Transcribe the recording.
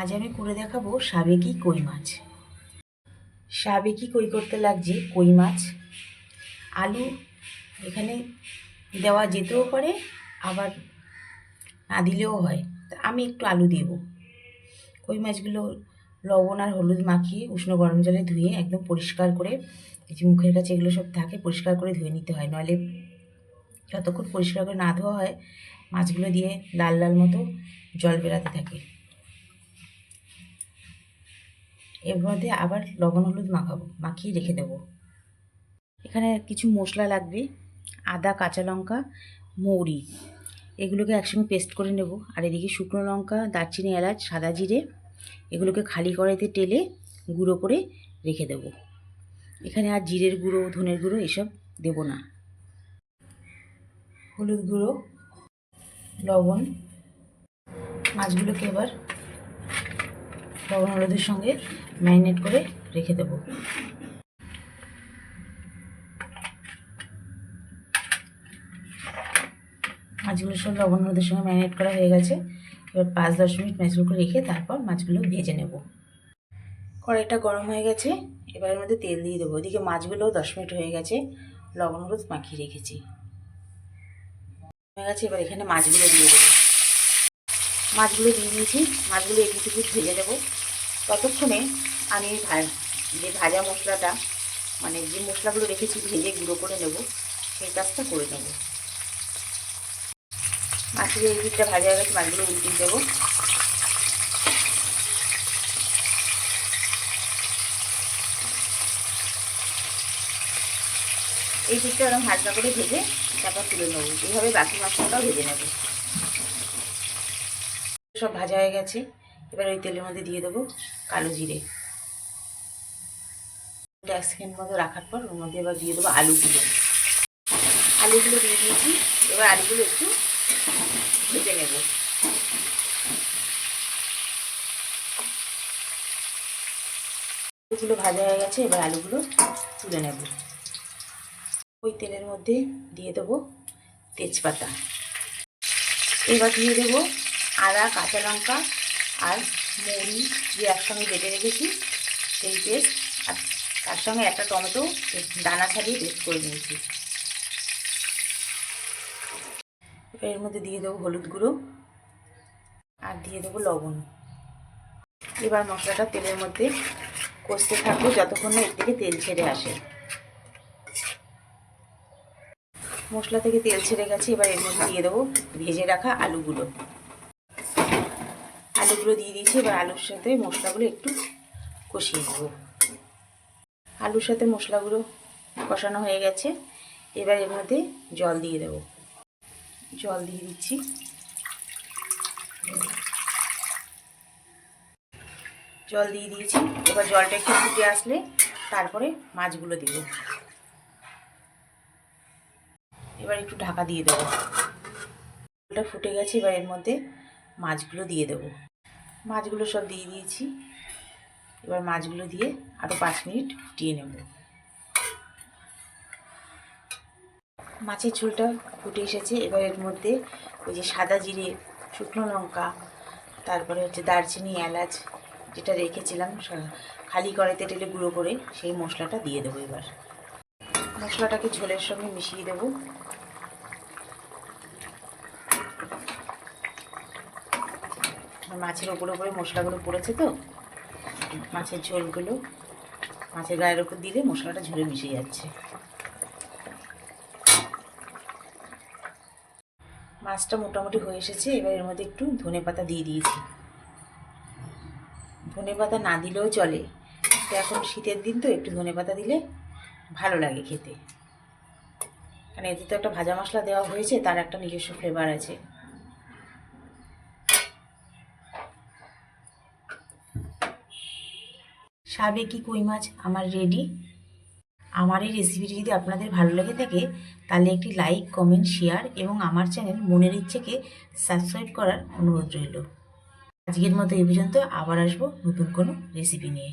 আজ আমি করে দেখাবো সাবেকি কই মাছ। সাবেকি কই করতে লাগছে? কই মাছ? আলু এখানে দেওয়া যেতেও পারে, আবার না দিলেও হয়। তা আমি একটু আলু দেব। কই মাছগুলো লবণ আর হলুদ মাখিয়ে উষ্ণ গরম জলে ধুয়ে একদম পরিষ্কার করে যে মুখের কাছে এগুলো সব থাকে, পরিষ্কার করে ধুয়ে নিতে হয়। নইলে যতক্ষণ পরিষ্কার করে না ধোয়া হয়, মাছগুলো দিয়ে লাল লাল মতো জল বেরাতে থাকে। মধ্যে আবার লবণ, হলুদ মাখাবো, মাখিয়ে রেখে দেবো। এখানে কিছু মশলা লাগবে, আদা, কাঁচা লঙ্কা, মৌরি। এগুলোকে একসঙ্গে পেস্ট করে নেব। আর এদিকে শুকনো লঙ্কা, দারচিনি, এলাচ, সাদা জিরে, এগুলোকে খালি কড়াইতে টেলে গুঁড়ো করে রেখে দেব। এখানে আর জিরের গুঁড়ো, ধনের গুঁড়ো এসব দেব না। হলুদ গুঁড়ো, লবণ, মাছগুলোকে এবার লবণ, হলুদের সঙ্গে ম্যারিনেট করে রেখে দেবো। মাছগুলো সব লবণ হলুদের সঙ্গে ম্যারিনেট করা হয়ে গেছে। এবার পাঁচ দশ মিনিট ম্যাচগুলো করে রেখে তারপর মাছগুলো ভেজে নেব। কড়াইটা গরম হয়ে গেছে। এবার এর মধ্যে তেল দিয়ে দেবো। ওদিকে মাছগুলোও দশ মিনিট হয়ে গেছে। লবণ হলুদ মাখিয়ে রেখেছি। হয়ে গেছে, এবার এখানে মাছগুলো দিয়ে দেবো। মাছগুলো দিয়ে দিয়েছি। মাছগুলো একটু ভেজে দেবো। ততক্ষণে আমি যে ভাজা মশলাটা মানে যে মশলাগুলো রেখেছি ভেজে গুঁড়ো করে নেব, সেই কাজটা করে নেব। মাছের এই দিকটা ভাজা হয়ে গেছে মাছগুলো উল্টে দেবো। এই দিকটা ওরকম হালকা করে ভেজে তারপর তুলে নেব। এইভাবে বাকি মশলাটাও ভেজে নেব। সব ভাজা হয়ে গেছে। এবার ওই তেলের মধ্যে দিয়ে দেবো কালো জিরে। এক সেকেন্ড মতো রাখার পর ওর মধ্যে এবার দিয়ে দেবো আলুগুলো। আলুগুলো দিয়ে দিয়েছি, এবার আলুগুলো একটু ভেজে নেব। আলুগুলো ভাজা হয়ে গেছে, এবার আলুগুলো তুলে নেব। ওই তেলের মধ্যে দিয়ে দেবো তেজপাতা। এবার দিয়ে দেবো আদা, কাঁচা লঙ্কা আর মুড়ি দিয়ে একসঙ্গে বেটে রেখেছি, সেই পেস্ট আর তার সঙ্গে একটা টমেটো দানা ছাড়িয়ে পেস্ট করে নিয়েছি। এর মধ্যে দিয়ে দেবো হলুদ গুঁড়ো আর দিয়ে দেবো লবণ। এবার মশলাটা তেলের মধ্যে কষতে থাকব যতক্ষণ না এর থেকে তেল ছেড়ে আসে। মশলা থেকে তেল ছেড়ে গেছে, এবার এর মধ্যে দিয়ে দেবো ভেজে রাখা আলুগুলো। আলুগুলো দিয়ে দিয়েছি, এবার আলুর সাথে মশলাগুলো একটু কষিয়ে দেবো আলুর সাথে মশলাগুলো কষানো হয়ে গেছে, এবার এর মধ্যে জল দিয়ে দেবো। জল দিয়ে দিচ্ছি। জল দিয়ে দিয়েছি, এবার জলটা একটু ফুটে আসলে তারপরে মাছগুলো দেব। এবার একটু ঢাকা দিয়ে দেবো। জলটা ফুটে গেছে, এবার এর মধ্যে মাছগুলো দিয়ে দেবো। মাছগুলো সব দিয়ে দিয়েছি। এবার মাছগুলো দিয়ে আরও পাঁচ মিনিট ফুটিয়ে নেব। মাছের ঝোলটা ফুটে এসেছে। এবার এর মধ্যে ওই যে সাদা জিরে, শুকনো লঙ্কা, তারপরে হচ্ছে দারচিনি, এলাচ যেটা রেখেছিলাম খালি কড়াইতে টেলে গুঁড়ো করে সেই মশলাটা দিয়ে দেবো এবার। মশলাটাকে ঝোলের সঙ্গে মিশিয়ে দেবো। মাছের ওপরে ওপরে মশলাগুলো পড়েছে তো। মাছের ঝোলগুলো, মাছের গায়ের ওপর দিলে মশলাটা ঝরে মিশে যাচ্ছে। মাছটা মোটামুটি হয়ে এসেছে, এবার এর মধ্যে একটু ধনে পাতা দিয়ে দিয়েছি। ধনে পাতা না দিলেও চলে এখন শীতের দিন তো, একটু ধনে পাতা দিলে ভালো লাগে খেতে। কারণ এতে তো একটা ভাজা মশলা দেওয়া হয়েছে, তার একটা নিজস্ব ফ্লেভার আছে। সাবেকি কই মাছ? আমার রেডি আমার এই রেসিপিটি যদি আপনাদের ভালো লেগে থাকে, তাহলে একটি লাইক কমেন্ট শেয়ার এবং আমার চ্যানেল মনের ইচ্ছেকে সাবস্ক্রাইব করার অনুরোধ রইল। আজকের মতো এই পর্যন্ত আবার আসব নতুন কোনো রেসিপি নিয়ে।